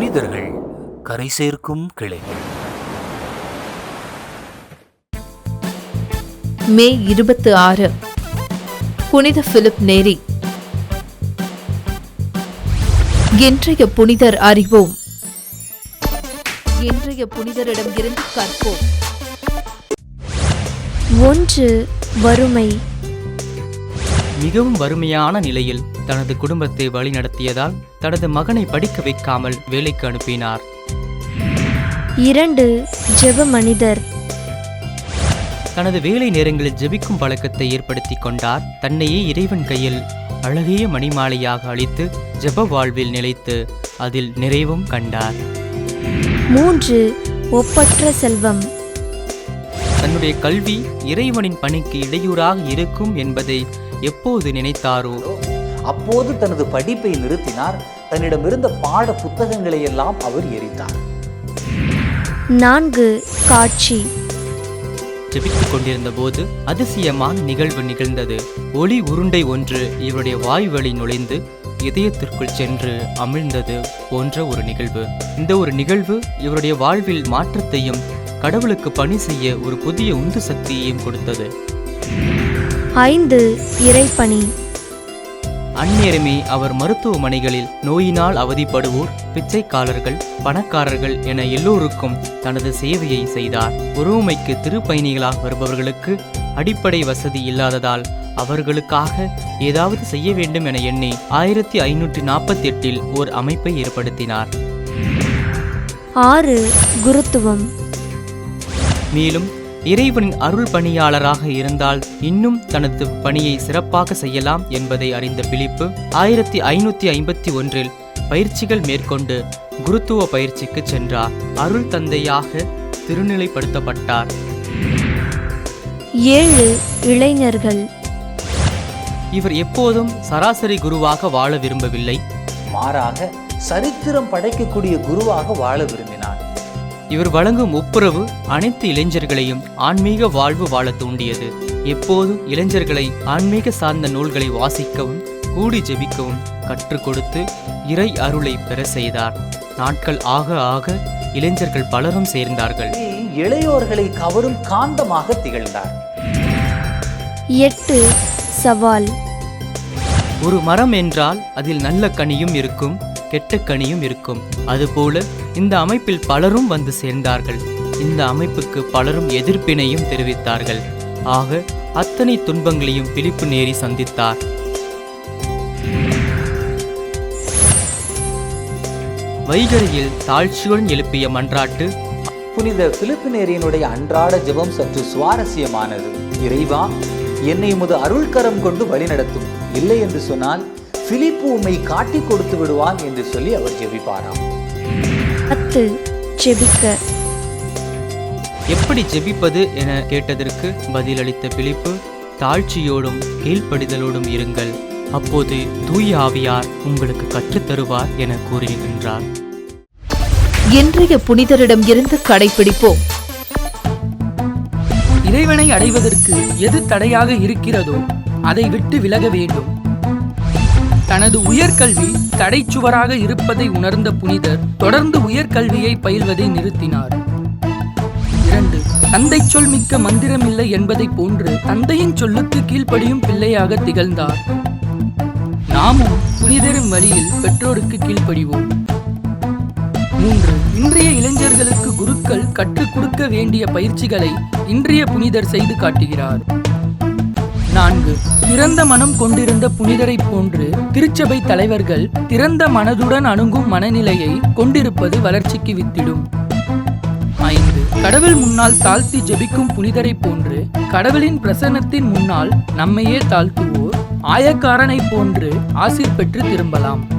புனிதர்கள் கரை சேர்க்கும் கிளைகள். மே இருபத்து ஆறு. புனித பிலிப் நேரி. இன்றைய புனிதர் அறிவோம். இன்றைய புனிதரிடம் இருந்து கற்போம். ஒன்று வறுமை. மிகவும் வறுமையான நிலையில் தனது குடும்பத்தை வழிநடத்தியதால் தனது மகனை படிக்க வைக்காமல் வேலைக்கு அனுப்பினார். இரண்டு ஜெப மனிதர். தனது வேலை நேரங்களில் ஜெபிக்கும் பழக்கத்தை ஏற்படுத்தி கொண்டார். தன்னையே இறைவன் கையில் அழகிய மணிமாலையாக அளித்து ஜெப வாழ்வில் நிலைத்து அதில் நிறைவும் கண்டார். மூன்று ஒப்பற்ற செல்வம். தன்னுடைய கல்வி இறைவனின் பணிக்கு இடையூறாக இருக்கும் என்பதை எப்போது நினைத்தாரோ? அப்போது தனது படிப்பை நிறுத்தினார். தன்னிடமிருந்த பாட புத்தகங்களை எல்லாம் அவர் எரித்தார். நான்கு காட்சி. ஜெபித்துக் கொண்டிருந்த போது அதிசயமான நிகழ்வு நிகழ்ந்தது. ஒளி உருண்டை ஒன்று இவருடைய வாய் வழி நுழைந்து இதயத்திற்குள் சென்று அமிழ்ந்தது போன்ற ஒரு நிகழ்வு. இந்த ஒரு நிகழ்வு இவருடைய வாழ்வில் மாற்றத்தையும் கடவுளுக்கு பணி செய்ய ஒரு புதிய உந்து சக்தியையும் கொடுத்தது. ஐந்து இறைப்பணி அந்நேரமே அவர் மருத்துவமனைகளில் நோயினால் அவதிப்படுவோர் பிச்சைக்காரர்கள் பணக்காரர்கள் என எல்லோருக்கும் தனது சேவையை செய்தார். ஒருமைக்கு திருப்பயணிகளாக வருபவர்களுக்கு அடிப்படை வசதி இல்லாததால் அவர்களுக்காக ஏதாவது செய்ய வேண்டும் என எண்ணி ஆயிரத்தி ஐநூற்றி நாற்பத்தி எட்டில் ஓர் அமைப்பை ஏற்படுத்தினார். ஆறு குருத்துவம். மேலும் இறைவனின் அருள் பணியாளராக இருந்தால் இன்னும் தனது பணியை சிறப்பாக செய்யலாம் என்பதை அறிந்த பிலிப்பு ஆயிரத்தி ஐநூற்றி ஐம்பத்தி ஒன்றில் பயிற்சிகள் மேற்கொண்டு குருத்துவ பயிற்சிக்கு சென்றார். அருள் தந்தையாக திருநிலைப்படுத்தப்பட்டார். ஏழு இளைஞர்கள். இவர் எப்போதும் சராசரி குருவாக வாழ விரும்பவில்லை. மாறாக சரித்திரம் படைக்கக்கூடிய குருவாக வாழ விரும்பினார். இவர் வழங்கும் ஒப்புரவு அனைத்து இளைஞர்களையும் ஆன்மீக வாழ்வு வாழ தூண்டியது. எப்போதும் இளைஞர்களை ஆன்மீக சார்ந்த நூல்களை வாசிக்கவும் கூடி ஜெபிக்கவும் கற்றுக் கொடுத்து இறை அருளை பெற செய்தார். நாட்கள் ஆக ஆக இளைஞர்கள் பலரும் சேர்ந்தார்கள். இளையோர்களை கவரும் காந்தமாக திகழ்ந்தார். எட்டு சவால். ஒரு மரம் என்றால் அதில் நல்ல கனியும் இருக்கும் கெட்ட கனியும் இருக்கும். அதுபோல இந்த அமைப்பில் பலரும் வந்து சேர்ந்தார்கள். இந்த அமைப்புக்கு பலரும் எதிர்ப்பினையும் தெரிவித்தார்கள். ஆக அத்தனை துன்பங்களையும் பிலிப்பு நேரி சந்தித்தார். வைகரையில் தாழ்ச்சியுடன் எழுப்பிய மன்றாட்டு புனித பிலிப்பு பிலிப்பினேரியனுடைய அன்றாட ஜெபம் சற்று சுவாரஸ்யமானது. இறைவா என்னை முது அருள்கரம் கொண்டு வழிநடத்தும். இல்லை என்று சொன்னால் பிலிப்பு உம்மை காட்டிக் கொடுத்து விடுவான் என்று சொல்லி அவர் ஜெபிப்பாராம். பத்து ஜெபிக்க. எப்படி ஜெபிப்பது என கேட்டதற்கு பதிலளித்த பிலிப்பு தாழ்ச்சியோடும் கீழ்ப்படிதலோடும் இருங்கள். அப்போது தூய ஆவியார் உங்களுக்கு கற்றுத் தருவார் என கூறுகின்றார். இன்றைய புனிதரிடம் இருந்து கடைபிடிப்போம் இறைவனை அடைவதற்கு எது தடையாக இருக்கிறதோ அதை விட்டு விலக வேண்டும். தனது உயர்கல்வி தடைச்சுவராக இருப்பதை உணர்ந்த புனிதர் தொடர்ந்து உயர்கல்வியை பயில்வதை நிறுத்தினார். இரண்டு தந்தை சொல் மிக்க மந்திரமில்லை என்பதைப் போன்று தந்தையின் சொல்லுக்கு கீழ்ப்படியும் பிள்ளையாக திகழ்ந்தார். நாமும் புனிதரும் வழியில் பெற்றோருக்கு கீழ்ப்படிவோம். மூன்று இன்றைய இளைஞர்களுக்கு குருக்கள் கற்றுக் கொடுக்க வேண்டிய பயிற்சிகளை இன்றைய புனிதர் செய்து காட்டுகிறார். நான்கு. திறந்த மனம் கொண்டிருந்த புனிதரைப் போன்று திருச்சபை தலைவர்கள் திறந்த மனதுடன் அணுகும் மனநிலையை கொண்டிருப்பது வளர்ச்சிக்கு வித்திடும். ஐந்து. கடவுள் முன்னால் தாழ்த்தி ஜெபிக்கும் புனிதரைப் போன்று கடவுளின் பிரசன்னத்தின் முன்னால் நம்மையே தாழ்த்துவோர் ஆயக்காரனைப் போன்று ஆசிர் பெற்று திரும்பலாம்.